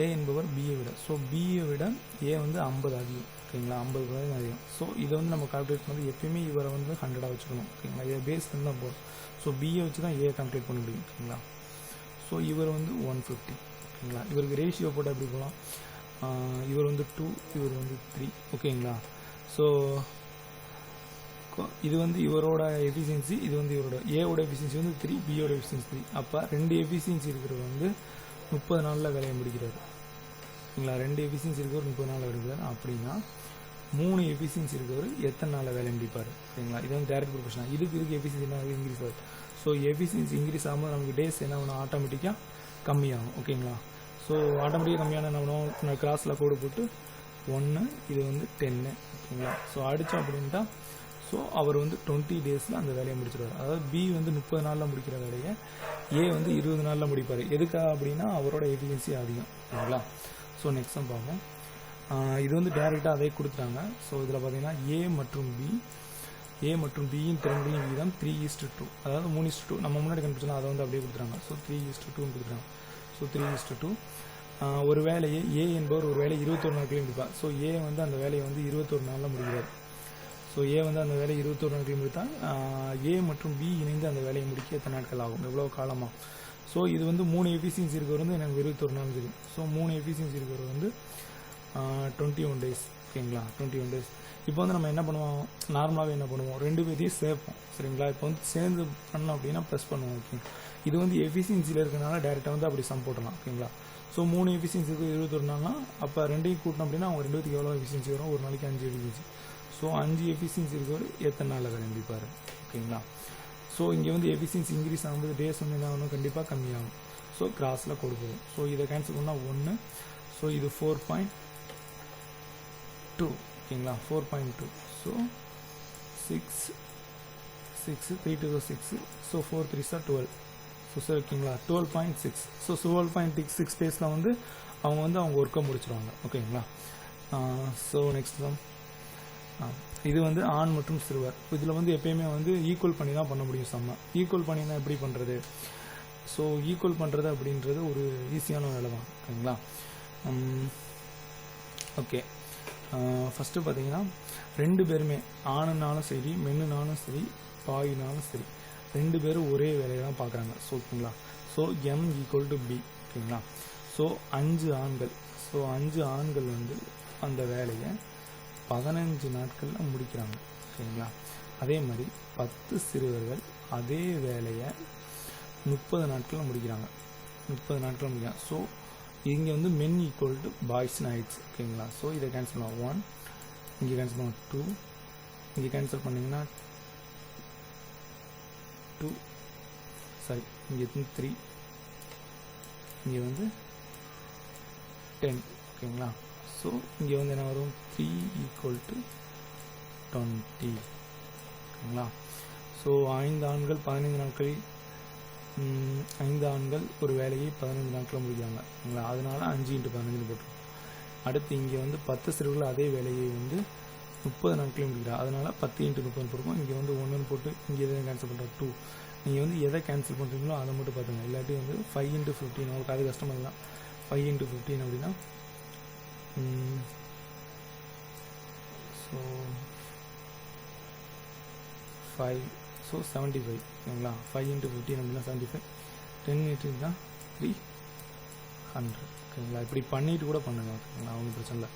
ஏ என்பவர் பியை விட. ஸோ பியை விட ஏ வந்து ஐம்பது அதிகம். ஓகேங்களா? ஐம்பது சதவீதம் அதிகம். ஸோ இதை வந்து நம்ம கால்குலேட் பண்ணி எப்பயுமே இவரை வந்து ஹண்ட்ரடாக வச்சுக்கணும். ஓகேங்களா? இதை பேஸ் பண்ணி தான் போதும் ஸோ பியை வச்சு தான் ஏ கால்குலேட் பண்ண முடியும். ஓகேங்களா? ஸோ இவர் வந்து ஒன் ஃபிஃப்டி ஓகேங்களா? இவருக்கு ரேஷியோ போட்டு எப்படி போகலாம்? இவர் வந்து டூ இவர் வந்து த்ரீ ஓகேங்களா? ஸோ இது வந்து இவரோட எஃபிஷியன்சி இது வந்து இவரோட ஏவோட எஃபிஷியன்சி வந்து த்ரீ பியோட எஃபிஷியன்சி த்ரீ அப்போ ரெண்டு எஃபிஷியன்சி இருக்கிறது வந்து முப்பது நாளில் வேலையை முடிக்கிறாரு. ஓகேங்களா ரெண்டு எஃபிஷியன்சி இருக்கிறவர் முப்பது நாளில் முடிக்கிறார் அப்படின்னா மூணு எஃபிஷியன்சி இருக்கிறவர் எத்தனை நாளில் வேலையை முடிப்பார்? ஓகேங்களா இது வந்து டேரக்ட் ப்ரொஃபஷன் இதுக்கு இருக்க எஃபிஷியன்சி என்ன இன்க்ரீஸ் ஆகுது? ஸோ எஃபிஷியன்சி இன்க்ரீஸ் ஆகும்போது நமக்கு டேஸ் என்ன ஆகணும் ஆட்டோமேட்டிக்காக கம்மியாகும். ஓகேங்களா? ஸோ ஆட்டோமேட்டிக்காக கம்மியான என்ன பண்ணுவோம்? கிராஸில் கோடு போட்டு ஒன்று இது வந்து டென்னு ஓகேங்களா? ஸோ அடித்தோம் அப்படின்ட்டா ஸோ அவர் வந்து டுவெண்ட்டி டேஸில் அந்த வேலையை முடிச்சிடுவார் அதாவது பி வந்து முப்பது நாளில் முடிக்கிற வேலையை ஏ வந்து இருபது நாளில் முடிப்பார். எதுக்காக அப்படின்னா அவரோட எஃபிஷியன்சி அதிகம். ஓகேங்களா ஸோ நெக்ஸ்ட் தான் பார்ப்போம். இது வந்து டேரெக்டாக அதே கொடுத்துட்டாங்க. ஸோ இதில் பார்த்தீங்கன்னா ஏ மற்றும் பி ஏ மற்றும் பியின் திறன்களின் விகிதம் த்ரீ ஈஸ்ட் டூ அதாவது மூணு ஈஸ்ட் டூ நம்ம முன்னாடி கண்டுபிடிச்சோம் அதை வந்து அப்படியே கொடுத்துறாங்க ஸோ த்ரீ ஈஸ்ட் டூன்னு கொடுத்துறாங்க ஸோ த்ரீ ஈஸ்ட் டூ ஒரு வேலையை ஏ என்பவர் ஒரு வேலையை இருபத்தொரு நாட்களையும் முடிப்பார். ஸோ ஏ வந்து அந்த வேலையை வந்து இருபத்தொரு நாளில் முடிக்கிறார். ஸோ ஏ வந்து அந்த வேலையை இருபத்தொரு நாட்கள் முடித்தால் ஏ மற்றும் பி இணைந்து அந்த வேலையை முடிக்க எத்தனை நாட்கள் ஆகும்? எவ்வளோ காலமாகும் ஸோ இது வந்து மூணு எஃபிஷியன்சி இருக்கிறது வந்து எனக்கு இருபத்தொரு நாள் தெரியும் ஸோ மூணு எஃபிஷியன்சி இருக்கிறது வந்து டுவெண்ட்டி ஒன் டேஸ் ஓகேங்களா டுவெண்ட்டி ஒன் டேஸ் இப்போ வந்து நம்ம என்ன பண்ணுவோம்? நார்மலாகவே என்ன பண்ணுவோம்? ரெண்டு பேரையும் சேர்ப்போம். சரிங்களா? இப்போ வந்து சேர்ந்து பண்ணோம் அப்படின்னா ப்ளஸ் பண்ணுவோம் ஓகே இது வந்து எஃபிஷியன்சியில் இருக்கனால டேரெக்டாக வந்து அப்படி சம் போட்டலாம் ஓகேங்களா ஸோ மூணு எஃபிஷியன்சி இருக்குது இருபத்தொரு நாள்னா அப்போ ரெண்டையும் கூட்டணும் அப்படின்னா அவங்க ரெண்டுத்துக்கு எவ்வளோ எஃபிஷியன்சி வரும்? ஒரு நாளைக்கு அஞ்சு எஃபிஷியன்சி ஸோ அஞ்சு எஃபிஷியன்சி இருக்கிறவர் எத்தனை நாளில் வேலை ஓகேங்களா ஸோ இங்கே வந்து எஃபிஷியன்சி இன்க்ரீஸ் ஆகும்போது டேஸ் வந்து என்ன ஆகணும் கண்டிப்பாக கம்மியாகும். ஸோ கிராஸில் கொடுப்போம். ஸோ இதை கேன்சல் பண்ணால் ஒன்று ஸோ இது ஃபோர் பாயிண்ட் டூ ஓகேங்களா four point two so six six three two six so four three sir twelve so sir ஓகேங்களா twelve point six so twelve point six six டேஸில் வந்து அவங்க வந்து அவங்க ஒர்க்கை முடிச்சிருவாங்க. ஓகேங்களா ஸோ நெக்ஸ்ட் தான் இது வந்து ஆண் மற்றும் சிறுவர். இதில் வந்து எப்பயுமே வந்து ஈக்குவல் பண்ணி தான் பண்ண முடியும் செம்ம. ஈக்குவல் பண்ணினா எப்படி பண்ணுறது ஸோ ஈக்குவல் பண்ணுறது அப்படின்றது ஒரு ஈஸியான வேலை தான். ஓகேங்களா ஓகே ஃபஸ்ட்டு பார்த்தீங்கன்னா ரெண்டு பேருமே ஆணுனாலும் சரி மென்னுனாலும் சரி பாயினாலும் சரி ரெண்டு பேரும் ஒரே வேலையை தான் பார்க்குறாங்க. ஸோ ஓகேங்களா? So M equal to B ஓகேங்களா? ஸோ அஞ்சு ஆண்கள். ஸோ அஞ்சு ஆண்கள் வந்து அந்த வேலையை பதினஞ்சு நாட்களில் முடிக்கிறாங்க. ஓகேங்களா அதே மாதிரி பத்து சிறுவர்கள் அதே வேலையை முப்பது நாட்களில் முடிக்கிறாங்க. முப்பது நாட்களில் முடிக்கிறாங்க. ஸோ இங்கே வந்து மென் ஈக்குவல் டு பாய்ஸ்னு ஆயிடுச்சு ஓகேங்களா? ஸோ இதை கேன்சல் பண்ணலாம். ஒன் இங்கே கேன்சல் பண்ணுவோம் டூ இங்கே கேன்சல் பண்ணிங்கன்னா டூ சாரி இங்கே த்ரீ இங்கே வந்து டென் ஓகேங்களா? ஸோ இங்கே வந்து என்ன வரும்? த்ரீ ஈக்குவல் டு டுவெண்ட்டி ஓகேங்களா? ஸோ ஐந்து ஆண்கள் பதினைந்து நாட்களில் ஐந்து ஆண்கள் ஒரு வேலையை பதினைந்து நாட்களில் முடிக்கிறாங்க. ஓகேங்களா? அதனால அஞ்சு இன்ட்டு பதினஞ்சு போட்டுருவோம். அடுத்து இங்கே வந்து பத்து சிறுவர்கள் அதே வேலையை வந்து முப்பது நாட்களில் முடிக்கிறாங்க. அதனால பத்து இன்ட்டு முப்பது போட்டுருக்கோம் இங்கே வந்து ஒன்றுன்னு போட்டு இங்கே எதை கேன்சல் பண்ணுறோம் டூ நீங்கள் வந்து எதை கேன்சல் பண்ணுறீங்களோ அதை மட்டும் பார்த்துங்க இல்லாட்டி வந்து ஃபைவ் இன்ட்டு ஃபிஃப்டின் உங்களுக்கு அது கஷ்டமாக தான் ஃபைவ் இன்ட்டு ஃபிஃப்டின் அப்படின்னா so five so seventy five சரிங்களா ஃபைவ் இன்ட்டு ஃபிஃப்டின் அப்படின்னா செவன்ட்டி ஃபைவ் டென் எயிட்டு தான் த்ரீ ஹண்ட்ரட் ஓகேங்களா இப்படி பண்ணிட்டு கூட பண்ணுங்க ஓகேங்களா ஒன்றும் பிரச்சனை இல்லை.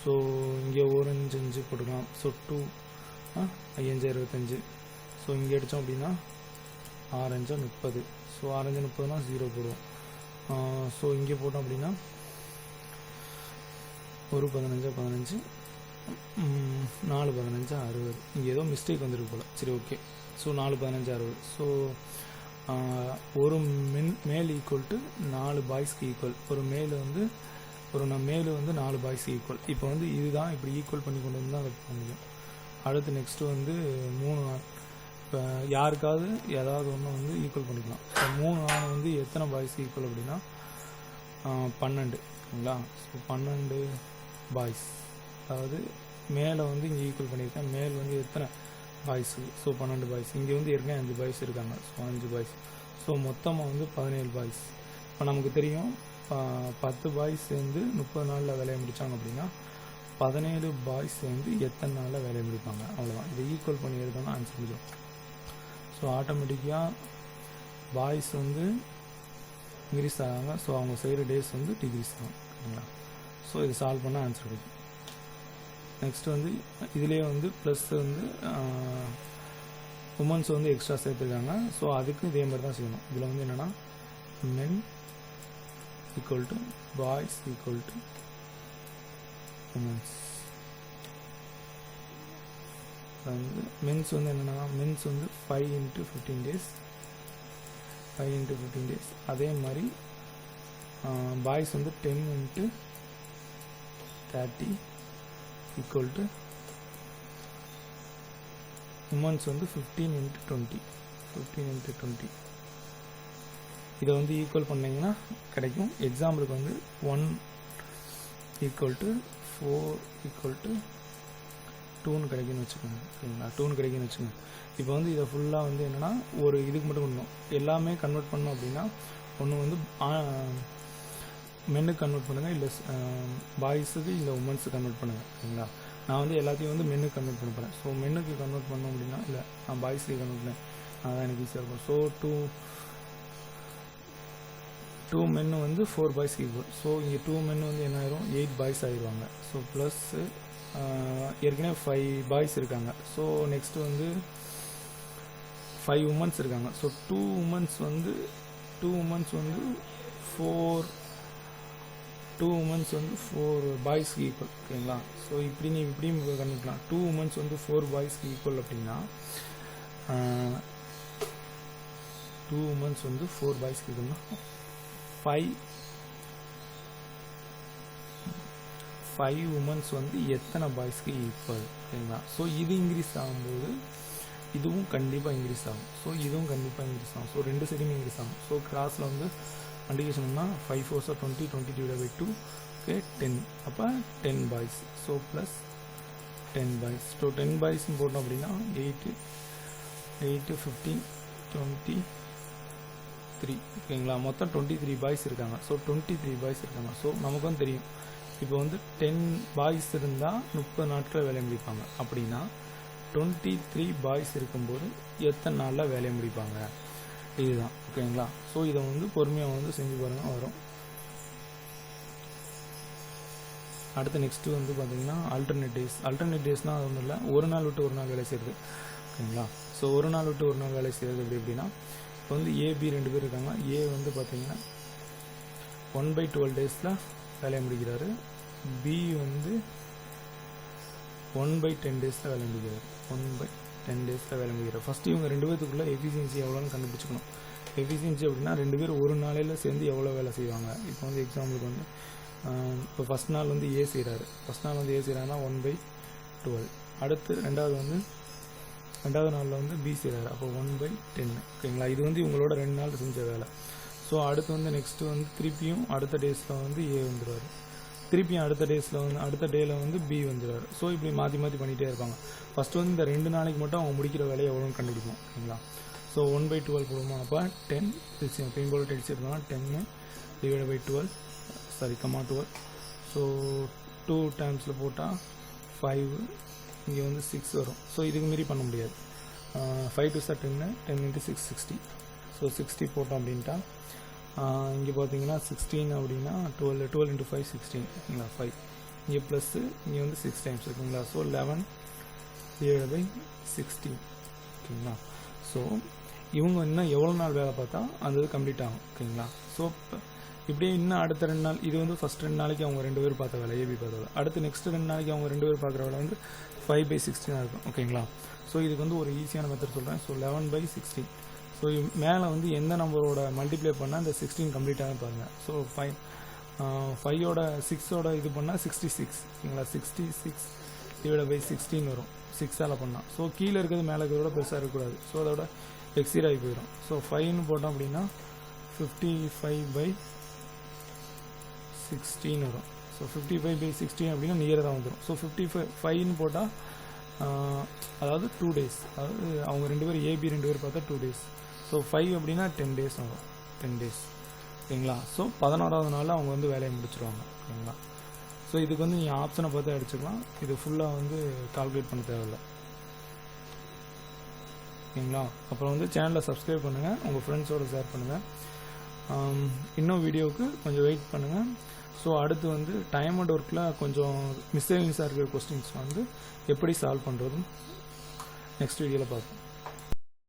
ஸோ இங்கே ஒரு அஞ்சு அஞ்சு போட்டுக்கலாம். ஸோ டூ ஐயஞ்சு இருபத்தஞ்சு ஸோ இங்கே அடித்தோம் அப்படின்னா ஆரஞ்சா முப்பது. ஸோ ஆரஞ்சு முப்பதுனா ஜீரோ போடுவோம். ஸோ இங்கே போட்டோம் அப்படின்னா ஒரு பதினஞ்சா பதினஞ்சு நாலு பதினஞ்சா அறுபது. இங்கே ஏதோ மிஸ்டேக் வந்துருக்கு போல். சரி ஓகே ஸோ நாலு பதினஞ்சு அறுபது. ஸோ ஒரு மென் மேல் ஈக்குவல் டு நாலு பாய்ஸ்க்கு ஈக்குவல் ஒரு மேல் வந்து ஒரு நான் மேல் வந்து நாலு பாய்ஸ்க்கு ஈக்குவல் இப்போ வந்து இதுதான் இப்படி ஈக்குவல் பண்ணி கொண்டு வந்து தான் அதை பண்ண முடியும். அடுத்து நெக்ஸ்ட்டு வந்து மூணு ஆண். இப்போ யாருக்காவது ஏதாவது ஒன்று வந்து ஈக்குவல் பண்ணிக்கலாம். இப்போ மூணு ஆண் வந்து எத்தனை பாய்ஸ்க்கு ஈக்குவல் அப்படின்னா பன்னெண்டு. ஓகேங்களா? ஸோ பன்னெண்டு பாய்ஸ் அதாவது மேலே வந்து இங்கே ஈக்குவல் பண்ணியிருக்கேன் மேல் வந்து எத்தனை பாய்ஸு ஸோ பன்னெண்டு பாய்ஸ் இங்கே வந்து ஏற்கனவே அஞ்சு பாய்ஸ் இருக்காங்க. ஸோ அஞ்சு பாய்ஸ் ஸோ மொத்தமாக வந்து பதினேழு பாய்ஸ் இப்போ நமக்கு தெரியும் பத்து பாய்ஸ் சேர்ந்து முப்பது நாளில் வேலையை முடித்தாங்க அப்படின்னா பதினேழு பாய்ஸ் வந்து எத்தனை நாளில் வேலையை முடிப்பாங்க? அவ்வளோதான் இதை ஈக்குவல் பண்ணி எடுத்தோம்னா ஆன்சர் முடியும் ஸோ ஆட்டோமேட்டிக்காக பாய்ஸ் வந்து இன்க்ரீஸ் ஆகாங்க ஸோ அவங்க செய்கிற டேஸ் வந்து டிக்ரீஸ் ஆகும். ஓகேங்களா ஸோ இது சால்வ் பண்ணால் ஆன்சர் கிடைக்கும். நெக்ஸ்ட் வந்து இதுலேயே வந்து ப்ளஸ் வந்து உமன்ஸ் வந்து எக்ஸ்ட்ரா சேர்த்துருக்காங்க. ஸோ அதுக்கு இதே மாதிரி தான் செய்யணும். இதில் வந்து என்னென்னா men equal to boys equal to womens வந்து மென்ஸ் வந்து என்னென்னா மென்ஸ் வந்து five into fifteen days five into fifteen days அதே மாதிரி பாய்ஸ் வந்து ten into thirty equal to womens வந்து fifteen into twenty fifteen into twenty இதை வந்து ஈக்குவல் பண்ணிங்கன்னா கிடைக்கும். எக்ஸாம்பிளுக்கு வந்து one equal to four equal to டூன்னு கிடைக்குன்னு வச்சுக்கோங்க. சரிங்களா? டூன் கிடைக்குன்னு வச்சுக்கோங்க. இப்போ வந்து இதை ஃபுல்லாக வந்து என்னென்னா ஒரு இதுக்கு மட்டும் பண்ணணும். எல்லாமே கன்வெர்ட் பண்ணோம் அப்படின்னா ஒன்று வந்து மென்னுக்கு கன்வெர்ட் பண்ணுங்கள் இல்லை பாய்ஸுக்கு இல்லை உமன்ஸுக்கு கன்வெர்ட் பண்ணுங்கள் சரிங்களா நான் வந்து எல்லாத்தையும் வந்து மென்னுக்கு கன்வெர்ட் பண்ண போகிறேன் ஸோ மென்னுக்கு கன்வெர்ட் பண்ணோம் அப்படின்னா இல்லை நான் பாய்ஸுக்கு கன்வெர்ட் பண்ணேன். அதான் எனக்கு ஈஸியாக இருக்கும். ஸோ டூ டூ மென்னு வந்து ஃபோர் பாய்ஸ் ஈக்குவல் ஸோ இங்கே டூ மென் வந்து என்ன ஆயிரும்? எயிட் பாய்ஸ் ஆயிடுவாங்க. ஸோ ப்ளஸ்ஸு ஏற்கனவே ஃபைவ் பாய்ஸ் இருக்காங்க. ஸோ நெக்ஸ்ட்டு வந்து ஃபைவ் உமன்ஸ் இருக்காங்க. ஸோ டூ உமன்ஸ் வந்து டூ உமன்ஸ் வந்து ஃபோர் டூ உமன்ஸ் வந்து ஃபோர் பாய்ஸ்க்கு ஈக்குவல் ஓகேங்களா ஸோ இப்படி நீ இப்படி கண்டுக்கலாம் டூ உமன்ஸ் வந்து ஃபோர் பாய்ஸ்க்கு ஈக்குவல் அப்படின்னா டூ உமன்ஸ் வந்து ஃபோர் பாய்ஸ்க்கு ஈக்குவல்னா ஃபைவ் ஃபைவ் உமன்ஸ் வந்து எத்தனை பாய்ஸ்க்கு ஈக்குவல் ஓகேங்களா ஸோ இது இன்க்ரீஸ் ஆகும்போது இதுவும் கண்டிப்பாக இன்க்ரீஸ் ஆகும். ஸோ இதுவும் கண்டிப்பாக இன்க்ரீஸ் ஆகும். ஸோ ரெண்டு சைடுமே இன்க்ரீஸ் ஆகும். ஸோ கிராஸில் வந்து மல்டிகேஷன்னா ஃபைவ் ஃபோர்ஸாக twenty twenty divide by two okay ten அப்போ ten boys so plus ten boys so ten பாய்ஸ்ன்னு போட்டோம் அப்படின்னா eight eight fifteen twenty three ஓகேங்களா மொத்தம் டுவெண்ட்டி த்ரீ பாய்ஸ் இருக்காங்க ஸோ டுவெண்ட்டி த்ரீ பாய்ஸ் இருக்காங்க ஸோ நமக்கும் தெரியும் இப்போ வந்து டென் பாய்ஸ் இருந்தால் முப்பது நாட்களில் வேலையை முடிப்பாங்க அப்படின்னா டுவெண்ட்டி த்ரீ பாய்ஸ் இருக்கும்போது எத்தனை நாளில் வேலையை முடிப்பாங்க இதுதான். ஓகேங்களா? ஸோ இதை வந்து பொறுமையாக வந்து செஞ்சு பாருங்கள் வரும். அடுத்து நெக்ஸ்ட்டு வந்து பார்த்தீங்கன்னா ஆல்டர்னேட் டேஸ் ஆல்டர்னேட் டேஸ்னால் அது ஒன்றும் இல்லை. ஒரு நாள் விட்டு ஒரு நாள் வேலை செய்கிறது ஓகேங்களா? ஸோ ஒரு நாள் விட்டு ஒரு நாள் வேலை செய்கிறது எப்படி எப்படின்னா இப்போ வந்து ஏபி ரெண்டு பேர் இருக்காங்க. ஏ வந்து பார்த்தீங்கன்னா ஒன் பை டுவெல் டேஸில் வேலையை முடிக்கிறாரு. பி வந்து ஒன் பை டென் டேஸில் வேலை முடிக்கிறார். ஒன் பை டென் டேஸில் வேலை முடிக்கிறார் ஃபஸ்ட்டு இவங்க ரெண்டு பேத்துக்குள்ளே எஃபிஷியன்சி எவ்வளோன்னு கண்டுபிடிச்சிக்கணும். எஃபிஷியன்சி அப்படின்னா ரெண்டு பேர் ஒரு நாளையில் சேர்ந்து எவ்வளோ வேலை செய்வாங்க? இப்போ வந்து எக்ஸாம்பிளுக்கு வந்து இப்போ ஃபஸ்ட் நாள் வந்து ஏ செய்கிறாரு ஃபஸ்ட் நாள் வந்து ஏ செய்கிறாருன்னா ஒன் பை டுவெல் அடுத்து ரெண்டாவது வந்து ரெண்டாவது நாளில் வந்து பி செய்கிறாரு அப்போ ஒன் பை டென் ஓகேங்களா? இது வந்து இவங்களோட ரெண்டு நாள் செஞ்ச வேலை. ஸோ அடுத்து வந்து நெக்ஸ்ட்டு வந்து திருப்பியும் அடுத்த டேஸில் வந்து ஏ வந்துடுவார் திருப்பியும் அடுத்த டேஸில் வந்து அடுத்த டேயில் வந்து பி வந்துடுவார் ஸோ இப்படி மாற்றி மாற்றி பண்ணிகிட்டே இருப்பாங்க. ஃபஸ்ட்டு வந்து இந்த ரெண்டு நாளைக்கு மட்டும் அவங்க முடிக்கிற வேலையை எவ்வளோன்னு கண்டுபிடிப்போம் ஓகேங்களா ஸோ ஒன் பை டுவெல் போடுவோம்? அப்போ டென் பெயின் போல டென்ஸ் எடுத்தோம்னா ten divide by twelve sorry comma twelve so two டைம்ஸில் போட்டால் ஃபைவ் இங்கே வந்து சிக்ஸ் வரும். ஸோ இதுக்கு மீறி பண்ண முடியாது. Five to sir ten ten into six sixty so sixty போட்டோம் அப்படின்ட்டா இங்கே பார்த்தீங்கன்னா சிக்ஸ்டீன் அப்படின்னா twelve twelve into five sixteen five இங்கே ப்ளஸ்ஸு இங்கே வந்து சிக்ஸ் டைம்ஸ் இருக்குங்களா? ஸோ லெவன் ஏழு பை சிக்ஸ்டீன் ஓகேங்களா? ஸோ இவங்க இன்னும் எவ்வளோ நாள் வேலை பார்த்தா அந்த இது கம்ப்ளீட் ஆகும். ஓகேங்களா? ஸோ இப்படியே இன்னும் அடுத்த ரெண்டு நாள் இது வந்து ஃபஸ்ட் ரெண்டு நாளைக்கு அவங்க ரெண்டு பேர் பார்த்த வேலை ஏபி பார்த்த வேலை. அடுத்து நெக்ஸ்ட் ரெண்டு நாளைக்கு அவங்க ரெண்டு பேர் பார்க்குற வேலை வந்து ஃபைவ் பை சிக்ஸ்டீனாக இருக்கும். ஓகேங்களா? ஸோ இதுக்கு வந்து ஒரு ஈஸியான மெத்தட் சொல்கிறேன் so eleven by sixteen so மேலே வந்து எந்த நம்பரோட மல்டிப்ளை பண்ணால் அந்த சிக்ஸ்டீன் கம்ப்ளீட்டாக பாருங்கள் ஸோ ஃபைவ் ஃபைவோட சிக்ஸோட இது பண்ணால் சிக்ஸ்டி சிக்ஸ் ஓகேங்களா sixty six divide by sixteen வரும். சிக்ஸால் பண்ணால் ஸோ கீழே இருக்கிறது மேலே இருக்கிறதோட பெருசாக இருக்கக்கூடாது. ஸோ அதோட எக்ஸீட் ஆகி போயிடும். ஸோ ஃபைவ்னு போட்டோம் அப்படின்னா ஃபிஃப்டி ஃபைவ் பை சிக்ஸ்டீன் வரும். So fifty five by sixteen அப்படின்னா நியராக தான் வந்துடும் ஸோ ஃபிஃப்டி ஃபைவ் ஃபைவ்னு போட்டால் அதாவது டூ டேஸ் அதாவது அவங்க ரெண்டு பேர் ஏபி ரெண்டு பேர் பார்த்தா டூ டேஸ் ஸோ ஃபைவ் அப்படின்னா டென் டேஸ் ஆகும். டென் டேஸ் ஓகேங்களா ஸோ பதினோராவது நாள் அவங்க வந்து வேலையை முடிச்சிருவாங்க. ஓகேங்களா ஸோ இதுக்கு வந்து நீங்கள் ஆப்ஷனை பார்த்து அடிச்சுக்கலாம் இது ஃபுல்லாக வந்து கால்குலேட் பண்ண தேவையில்லை. ஓகேங்களா அப்புறம் வந்து சேனலை சப்ஸ்கிரைப் பண்ணுங்கள் உங்கள் ஃப்ரெண்ட்ஸோடு ஷேர் பண்ணுங்கள் இன்னும் வீடியோவுக்கு கொஞ்சம் வெயிட் பண்ணுங்கள் ஸோ அடுத்து வந்து டைம் அண்ட் ஒர்க்கில் கொஞ்சம் மிஸ்டேக்ஸாக இருக்கிற கொஸ்டின்ஸ் வந்து எப்படி சால்வ் பண்ணுறதுன்னு நெக்ஸ்ட் வீடியோவில் பார்ப்போம்.